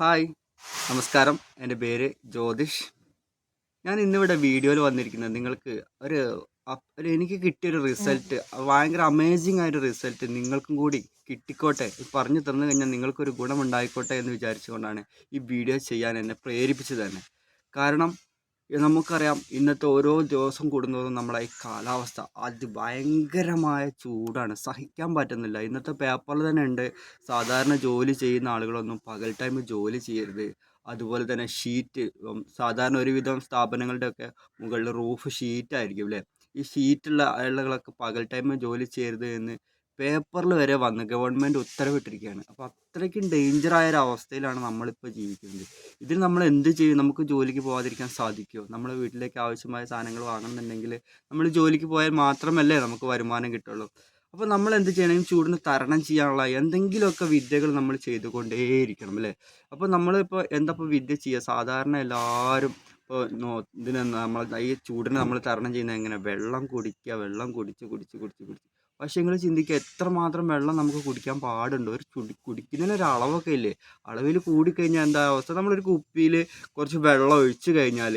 Hi നമസ്കാരം. എന്റെ പേര് ജ്യോതിഷ്. ഞാൻ ഇന്നിവിടെ വീഡിയോയിൽ വന്നിരിക്കുന്നത് നിങ്ങൾക്ക് ഒരു ഒരു എനിക്ക് കിട്ടിയൊരു റിസൾട്ട് ഭയങ്കര അമേസിങ് ആയൊരു റിസൾട്ട് നിങ്ങൾക്കും കൂടി കിട്ടിക്കോട്ടെ. പറഞ്ഞു തന്നു കഴിഞ്ഞാൽ നിങ്ങൾക്കൊരു ഗുണമുണ്ടായിക്കോട്ടെ എന്ന് വിചാരിച്ചുകൊണ്ടാണ് ഈ വീഡിയോ ചെയ്യാൻ എന്നെ പ്രേരിപ്പിച്ചത് തന്നെ. കാരണം നമുക്കറിയാം ഇന്നത്തെ ഓരോ ദിവസം കൂടുന്നതും നമ്മളെ ഈ കാലാവസ്ഥ അത് ഭയങ്കരമായ ചൂടാണ്. സഹിക്കാൻ പറ്റുന്നില്ല. ഇന്നത്തെ പേപ്പറിൽ തന്നെ ഉണ്ട്. സാധാരണ ജോലി ചെയ്യുന്ന ആളുകളൊന്നും പകൽ ടൈം ജോലി ചെയ്യരുത്. അതുപോലെ തന്നെ ഷീറ്റ് സാധാരണ ഒരുവിധം സ്ഥാപനങ്ങളുടെയൊക്കെ മുകളിൽ റൂഫ് ഷീറ്റായിരിക്കും അല്ലേ ഈ ഷീറ്റുള്ള ആളുകളൊക്കെ പകൽ ടൈം ജോലി ചെയ്യരുത് എന്ന് പേപ്പറിൽ വരെ വന്ന് ഗവൺമെന്റ് ഉത്തരവിട്ടിരിക്കുകയാണ്. അപ്പോൾ അത്രയ്ക്കും ഡേഞ്ചറായ ഒരു അവസ്ഥയിലാണ് നമ്മളിപ്പോൾ ജീവിക്കുന്നത്. ഇതിൽ നമ്മൾ എന്ത് ചെയ്യും? നമുക്ക് ജോലിക്ക് പോകാതിരിക്കാൻ സാധിക്കുമോ നമ്മൾ വീട്ടിലേക്ക് ആവശ്യമായ സാധനങ്ങൾ വാങ്ങണമെന്നുണ്ടെങ്കിൽ നമ്മൾ ജോലിക്ക് പോയാൽ മാത്രമല്ലേ നമുക്ക് വരുമാനം കിട്ടുള്ളൂ. അപ്പോൾ നമ്മൾ എന്ത് ചെയ്യണമെങ്കിൽ ചൂടിന് തരണം ചെയ്യാനുള്ള എന്തെങ്കിലുമൊക്കെ വിദ്യകൾ നമ്മൾ ചെയ്തുകൊണ്ടേയിരിക്കണം അല്ലേ? അപ്പോൾ നമ്മളിപ്പോൾ എന്താ വിദ്യ ചെയ്യുക? സാധാരണ എല്ലാവരും ഇപ്പോൾ നോ ഇതിന് നമ്മൾ ഈ ചൂടിനെ നമ്മൾ തരണം ചെയ്യുന്നത് എങ്ങനെ? വെള്ളം കുടിക്കുക വെള്ളം കുടിച്ച് കുടിച്ച് കുടിച്ച് കുടിച്ച്. പക്ഷേ നിങ്ങൾ ചിന്തിക്കുക എത്രമാത്രം വെള്ളം നമുക്ക് കുടിക്കാൻ പാടുണ്ട്? ഒരു കുടി കുടിക്കുന്നതിന് ഒരു അളവൊക്കെ ഇല്ലേ? അളവിൽ കൂടിക്കഴിഞ്ഞാൽ എന്താ അവസ്ഥ? നമ്മളൊരു കുപ്പിയിൽ കുറച്ച് വെള്ളം ഒഴിച്ച് കഴിഞ്ഞാൽ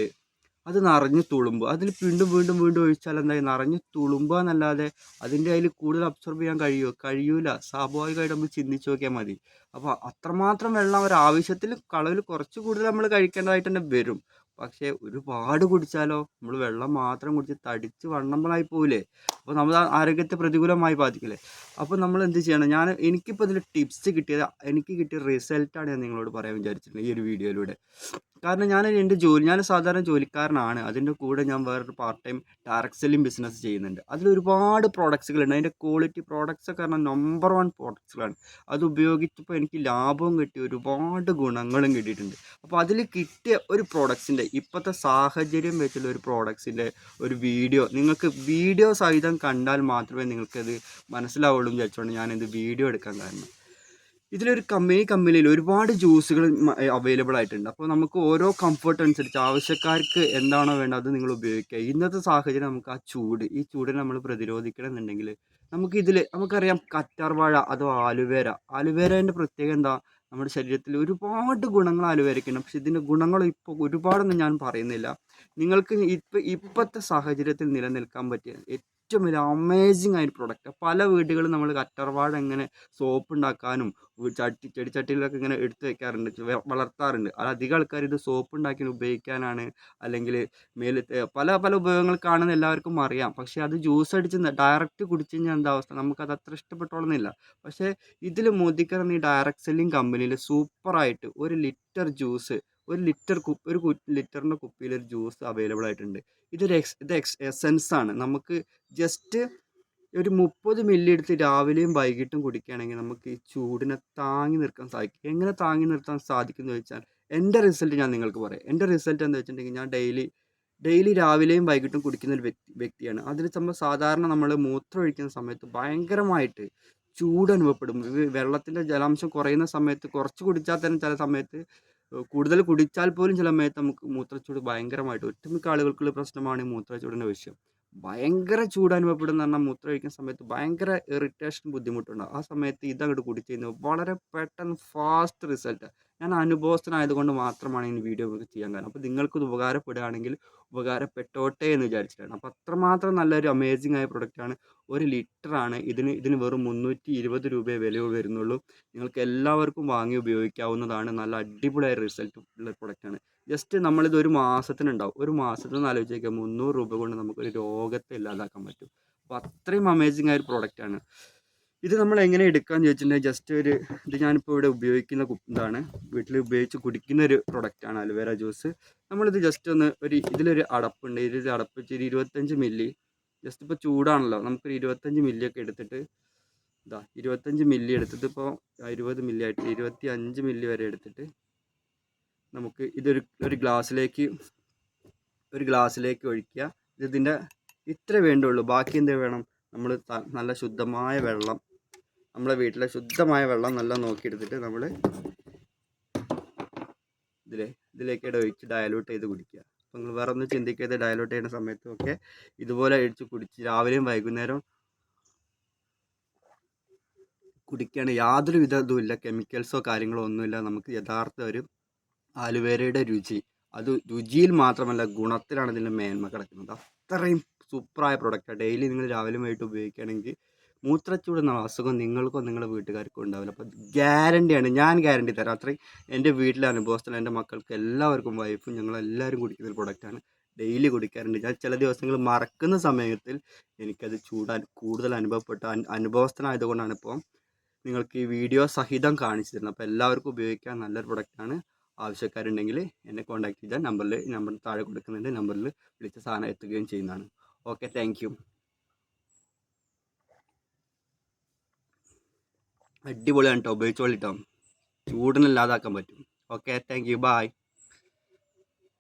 അത് നിറഞ്ഞ് തുളുമ്പും. അതിൽ വീണ്ടും വീണ്ടും വീണ്ടും ഒഴിച്ചാൽ എന്തായി? നിറഞ്ഞ് തുളുമ്പുക എന്നല്ലാതെ അതിന്റെ അതിൽ കൂടുതൽ അബ്സോർബ് ചെയ്യാൻ കഴിയുമോ കഴിയൂല. സ്വാഭാവികമായിട്ട് നമ്മൾ ചിന്തിച്ച് നോക്കിയാൽ മതി. അപ്പോൾ അത്രമാത്രം വെള്ളം ഒരു ആവശ്യത്തിൽ കളവിൽ കുറച്ച് കൂടുതൽ നമ്മൾ കഴിക്കേണ്ടതായിട്ട് തന്നെ വരും. പക്ഷേ ഒരുപാട് കുടിച്ചാലോ? നമ്മൾ വെള്ളം മാത്രം കുടിച്ച് തടിച്ച് വണ്ണമ്പളായി പോവില്ലേ? അപ്പോൾ നമ്മൾ ആരോഗ്യത്തെ പ്രതികൂലമായി ബാധിക്കില്ലേ? അപ്പോൾ നമ്മൾ എന്ത് ചെയ്യണം? ഞാൻ എനിക്കിപ്പോൾ ഇതിൽ ടിപ്സ് കിട്ടിയത് എനിക്ക് കിട്ടിയ റിസൾട്ടാണ് ഞാൻ നിങ്ങളോട് പറയാൻ വിചാരിച്ചിട്ടുള്ളത് ഈ ഒരു വീഡിയോയിലൂടെ. കാരണം ഞാൻ എന്റെ ജോലി ഞാൻ സാധാരണ ജോലിക്കാരനാണ്. അതിന്റെ കൂടെ ഞാൻ വേറൊരു പാർട്ട് ടൈം ഡയറക്ട് ബിസിനസ് ചെയ്യുന്നുണ്ട്. അതിൽ ഒരുപാട് പ്രോഡക്ട്സുകളുണ്ട് അതിന്റെ ക്വാളിറ്റി പ്രോഡക്ട്സ് പറഞ്ഞാൽ നമ്പർ വൺ പ്രോഡക്ട്സുകളാണ് അത് ഉപയോഗിച്ചപ്പോൾ എനിക്ക് ലാഭവും കിട്ടി ഒരുപാട് ഗുണങ്ങളും കിട്ടിയിട്ടുണ്ട്. അപ്പോൾ അതിൽ കിട്ടിയ ഒരു പ്രോഡക്ട്സിന്റെ ഇപ്പോഴത്തെ സാഹചര്യം വെച്ചുള്ള ഒരു പ്രോഡക്ട്സിന്റെ ഒരു വീഡിയോ നിങ്ങൾക്ക് വീഡിയോ സഹിതം കണ്ടാൽ മാത്രമേ നിങ്ങൾക്കത് മനസ്സിലാവുള്ളൂ എന്ന് വിചാരിച്ചുകൊണ്ട് ഞാനിത് വീഡിയോ എടുക്കാൻ കാരണം. ഇതിലൊരു കമ്പനി കമ്പനിയിൽ ഒരുപാട് ജ്യൂസുകൾ അവൈലബിൾ ആയിട്ടുണ്ട്. അപ്പോൾ നമുക്ക് ഓരോ കംഫർട്ട് അനുസരിച്ച് ആവശ്യക്കാർക്ക് എന്താണോ വേണ്ടത് നിങ്ങൾ ഉപയോഗിക്കുക. ഇന്നത്തെ സാഹചര്യം നമുക്ക് ആ ചൂട് ഈ ചൂടിനെ നമ്മൾ പ്രതിരോധിക്കണം എന്നുണ്ടെങ്കിൽ നമുക്കിതിൽ നമുക്കറിയാം കറ്റാർവാഴ അഥവാ ആലുവേര. ആലുവേരേന്റെ പ്രത്യേകത എന്താ? നമ്മുടെ ശരീരത്തിൽ ഒരുപാട് ഗുണങ്ങൾ ആലുവേരയ്ക്കുണ്ട്. പക്ഷെ ഇതിന്റെ ഗുണങ്ങൾ ഇപ്പോൾ ഒരുപാടൊന്നും ഞാൻ പറയുന്നില്ല. നിങ്ങൾക്ക് ഇപ്പം ഇപ്പോഴത്തെ സാഹചര്യത്തിൽ നിലനിൽക്കാൻ പറ്റിയ ഏറ്റവും വലിയ അമേസിങ് ആയൊരു പ്രൊഡക്റ്റ് പല വീടുകളും നമ്മൾ കറ്റർവാഴ എങ്ങനെ സോപ്പ് ഉണ്ടാക്കാനും ചട്ടി ചെടിച്ചട്ടിയിലൊക്കെ ഇങ്ങനെ എടുത്ത് വെക്കാറുണ്ട് വളർത്താറുണ്ട്. അത് അധികം ആൾക്കാർ ഇത് സോപ്പ് ഉണ്ടാക്കി ഉപയോഗിക്കാനാണ് അല്ലെങ്കിൽ മേൽ പല പല ഉപയോഗങ്ങൾ കാണുന്ന എല്ലാവർക്കും അറിയാം. പക്ഷേ അത് ജ്യൂസ് അടിച്ച് ഡയറക്റ്റ് കുടിച്ചു കഴിഞ്ഞാൽ എന്താ അവസ്ഥ? നമുക്കത് അത്ര ഇഷ്ടപ്പെട്ടോളുന്നില്ല. പക്ഷേ ഇതിൽ മോദിക്കർ ഈ ഡയറക്റ്റ് സെല്ലിംഗ് കമ്പനിയിൽ സൂപ്പറായിട്ട് ഒരു ലിറ്റർ ജ്യൂസ് ഒരു ലിറ്റർ കുപ്പി ഒരു ലിറ്ററിന്റെ കുപ്പിയിൽ ഒരു ജ്യൂസ് അവൈലബിൾ ആയിട്ടുണ്ട്. ഇതൊരു എക്സ് ഇത് എക്സ് എസെൻസ് ആണ്. നമുക്ക് ജസ്റ്റ് ഒരു മുപ്പത് മില്ലി എടുത്ത് രാവിലെയും വൈകിട്ടും കുടിക്കുകയാണെങ്കിൽ നമുക്ക് ഈ ചൂടിനെ താങ്ങി നിർത്താൻ സാധിക്കും. എങ്ങനെ താങ്ങി നിർത്താൻ സാധിക്കും എന്ന് ചോദിച്ചാൽ എന്റെ റിസൾട്ട് ഞാൻ നിങ്ങൾക്ക് പറയാം. എന്റെ റിസൾട്ട് എന്ന് വെച്ചിട്ടുണ്ടെങ്കിൽ ഞാൻ ഡെയിലി ഡെയിലി രാവിലെയും വൈകിട്ടും കുടിക്കുന്ന ഒരു വ്യക്തി വ്യക്തിയാണ്. അതിൽ നമ്മൾ സാധാരണ നമ്മൾ മൂത്രം ഒഴിക്കുന്ന സമയത്ത് ഭയങ്കരമായിട്ട് ചൂട് അനുഭവപ്പെടും. വെള്ളത്തിന്റെ ജലാംശം കുറയുന്ന സമയത്ത് കുറച്ച് കുടിച്ചാൽ തന്നെ ചില സമയത്ത് കൂടുതൽ കുടിച്ചാൽ പോലും ചില സമയത്ത് നമുക്ക് മൂത്രച്ചൂട് ഭയങ്കരമായിട്ട് ഒട്ടുമിക്ക ആളുകൾക്കുള്ള പ്രശ്നമാണ് ഈ മൂത്രച്ചൂടിന്റെ വിഷയം. ഭയങ്കര ചൂട് അനുഭവപ്പെടുന്ന പറഞ്ഞാൽ മൂത്രം കഴിക്കുന്ന സമയത്ത് ഭയങ്കര ഇറിറ്റേഷൻ ബുദ്ധിമുട്ടുണ്ടാകും ആ സമയത്ത് ഇതങ്ങോട്ട് കുടിച്ചു കഴിഞ്ഞാൽ വളരെ പെട്ടെന്ന് ഫാസ്റ്റ് റിസൾട്ട് ഞാൻ അനുഭവസ്ഥനായതുകൊണ്ട് മാത്രമാണ് ഈ വീഡിയോ ചെയ്യാൻ കാരണം. അപ്പോൾ നിങ്ങൾക്കിത് ഉപകാരപ്പെടുകയാണെങ്കിൽ ഉപകാരപ്പെട്ടോട്ടെ എന്ന് വിചാരിച്ചിട്ടാണ്. അപ്പോൾ അത്രമാത്രം നല്ലൊരു അമേസിംഗ് ആയ പ്രൊഡക്റ്റാണ് ഒരു ലിറ്ററാണ് ഇതിന് ഇതിന് വെറും മുന്നൂറ്റി ഇരുപത് രൂപയെ വില വരുന്നുള്ളൂ. നിങ്ങൾക്ക് എല്ലാവർക്കും വാങ്ങി ഉപയോഗിക്കാവുന്നതാണ്. നല്ല അടിപൊളിയായ റിസൾട്ട് ഉള്ള പ്രൊഡക്റ്റാണ് ജസ്റ്റ് നമ്മളിത് ഒരു മാസത്തിനുണ്ടാവും. ഒരു മാസത്തിന് ആലോചിച്ച് നോക്കിയാൽ മുന്നൂറ് രൂപ കൊണ്ട് നമുക്കൊരു രോഗത്തെ ഇല്ലാതാക്കാൻ പറ്റും. അപ്പോൾ അത്രയും അമേസിംഗ് ആയ ഒരു പ്രൊഡക്റ്റാണ് ഇത് നമ്മൾ എങ്ങനെ എടുക്കാന്ന് ചോദിച്ചിട്ടുണ്ടെങ്കിൽ ജസ്റ്റ് ഒരു ഇത് ഞാനിപ്പോൾ ഇവിടെ ഉപയോഗിക്കുന്ന ഇതാണ്. വീട്ടിൽ ഉപയോഗിച്ച് കുടിക്കുന്ന ഒരു പ്രൊഡക്റ്റാണ് അലുവേര ജ്യൂസ് നമ്മളിത് ജസ്റ്റ് ഒന്ന് ഒരു ഇതിലൊരു അടപ്പുണ്ട്. ഇതിൽ അടപ്പ് വെച്ച് ഇരുപത്തഞ്ച് മില്ലി ജസ്റ്റ് ഇപ്പോൾ ചൂടാണല്ലോ. നമുക്കൊരു ഇരുപത്തഞ്ച് മില്ലി ഒക്കെ എടുത്തിട്ട് ഇതാ ഇരുപത്തഞ്ച് മില്ലി എടുത്തിട്ട് ഇപ്പോൾ ഇരുപത് മില്ലി ആയിട്ട് ഇരുപത്തി അഞ്ച് മില്ലി വരെ എടുത്തിട്ട് നമുക്ക് ഇതൊരു ഒരു ഗ്ലാസ്സിലേക്ക് ഒരു ഗ്ലാസ്സിലേക്ക് ഒഴിക്കുക. ഇത് ഇതിന്റെ ഇത്ര വേണ്ടുള്ളൂ. ബാക്കി എന്ത് വേണം? നമ്മൾ നല്ല ശുദ്ധമായ വെള്ളം നമ്മളെ വീട്ടിലെ ശുദ്ധമായ വെള്ളം നല്ല നോക്കിയെടുത്തിട്ട് നമ്മൾ ഇതിലെ ഇതിലേക്കിടെ ഒഴിച്ച് ഡയലൂട്ട് ചെയ്ത് കുടിക്കുക. അപ്പം നിങ്ങൾ വേറെ ഒന്നും ചിന്തിക്കാതെ ഡയലൂട്ട് ചെയ്യുന്ന സമയത്തും ഒക്കെ ഇതുപോലെ ഒഴിച്ച് കുടിച്ച് രാവിലെയും വൈകുന്നേരം കുടിക്കുകയാണ് യാതൊരു വിധ ഇല്ല കെമിക്കൽസോ കാര്യങ്ങളോ ഒന്നുമില്ല. നമുക്ക് യഥാർത്ഥ ഒരു ആലുവേരയുടെ രുചി. അത് രുചിയിൽ മാത്രമല്ല ഗുണത്തിലാണ് ഇതിന്റെ മേന്മ കിടക്കുന്നത്. അത്രയും സൂപ്പറായ പ്രൊഡക്റ്റാണ് ഡെയിലി നിങ്ങൾ രാവിലെ വൈകിട്ട് ഉപയോഗിക്കുകയാണെങ്കിൽ മൂത്രച്ചൂട് എന്നുള്ള അസുഖം നിങ്ങൾക്കോ നിങ്ങളുടെ വീട്ടുകാർക്കോ ഉണ്ടാവില്ല. അപ്പോൾ ഗ്യാരണ്ടിയാണ് ഞാൻ ഗ്യാരണ്ടി തരാം. അത്രയും എന്റെ വീട്ടിലെ അനുഭവസ്ഥല എന്റെ മക്കൾക്ക് എല്ലാവർക്കും വൈഫും ഞങ്ങളെല്ലാവരും കുടിക്കുന്ന ഒരു പ്രൊഡക്റ്റാണ് ഡെയിലി കുടിക്കാറുണ്ട്. ഞാൻ ചില ദിവസങ്ങൾ മറക്കുന്ന സമയത്തിൽ എനിക്കത് ചൂടാൻ കൂടുതൽ അനുഭവപ്പെട്ട അനു അനുഭവസ്ഥനായതുകൊണ്ടാണ് ഇപ്പോൾ നിങ്ങൾക്ക് ഈ വീഡിയോ സഹിതം കാണിച്ചു തരുന്നത്. അപ്പോൾ എല്ലാവർക്കും ഉപയോഗിക്കാൻ നല്ലൊരു പ്രൊഡക്റ്റാണ് ആവശ്യക്കാരുണ്ടെങ്കിൽ എന്നെ കോൺടാക്ട് ചെയ്താൽ നമ്പറിൽ നമ്പർ താഴെ കൊടുക്കുന്നുണ്ട്. നമ്പറിൽ വിളിച്ച സാധനം എത്തുകയും ചെയ്യുന്നതാണ്. ഓക്കെ താങ്ക് അടിപൊളിയാണ് കേട്ടോ ഉപയോഗിച്ചോളിട്ടോ ചൂടിനില്ലാതാക്കാൻ പറ്റും. Okay thank you bye